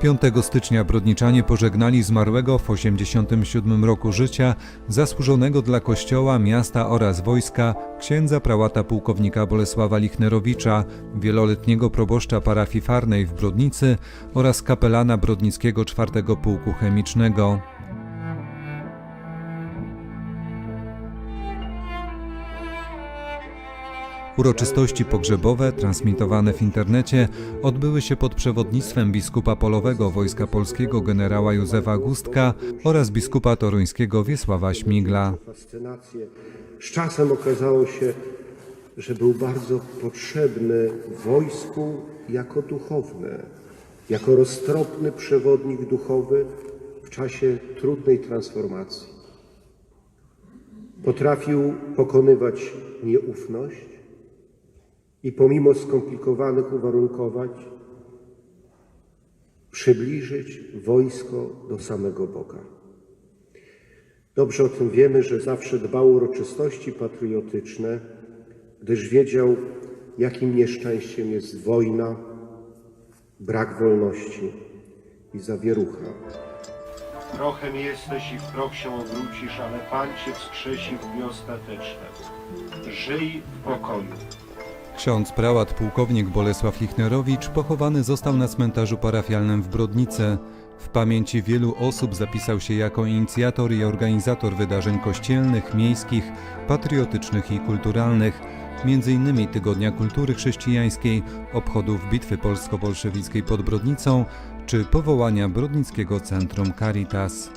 5 stycznia brodniczanie pożegnali zmarłego w 87 roku życia, zasłużonego dla kościoła, miasta oraz wojska księdza prałata pułkownika Bolesława Lichnerowicza, wieloletniego proboszcza parafii farnej w Brodnicy oraz kapelana Brodnickiego czwartego Pułku Chemicznego. Uroczystości pogrzebowe, transmitowane w internecie, odbyły się pod przewodnictwem biskupa polowego Wojska Polskiego generała Józefa Gustka oraz biskupa toruńskiego Wiesława Śmigla. Z czasem okazało się, że był bardzo potrzebny wojsku jako duchowny, jako roztropny przewodnik duchowy w czasie trudnej transformacji. Potrafił pokonywać nieufność i pomimo skomplikowanych uwarunkowań przybliżyć wojsko do samego Boga. Dobrze o tym wiemy, że zawsze dbał o uroczystości patriotyczne, gdyż wiedział, jakim nieszczęściem jest wojna, brak wolności i zawierucha. Prochem jesteś i w proch się obrócisz, ale Pan Cię wskrzesi w dni ostateczne. Żyj w pokoju. Ksiądz prałat pułkownik Bolesław Lichnerowicz pochowany został na cmentarzu parafialnym w Brodnicy. W pamięci wielu osób zapisał się jako inicjator i organizator wydarzeń kościelnych, miejskich, patriotycznych i kulturalnych, m.in. Tygodnia Kultury Chrześcijańskiej, obchodów Bitwy Polsko-Bolszewickiej pod Brodnicą czy powołania Brodnickiego Centrum Caritas.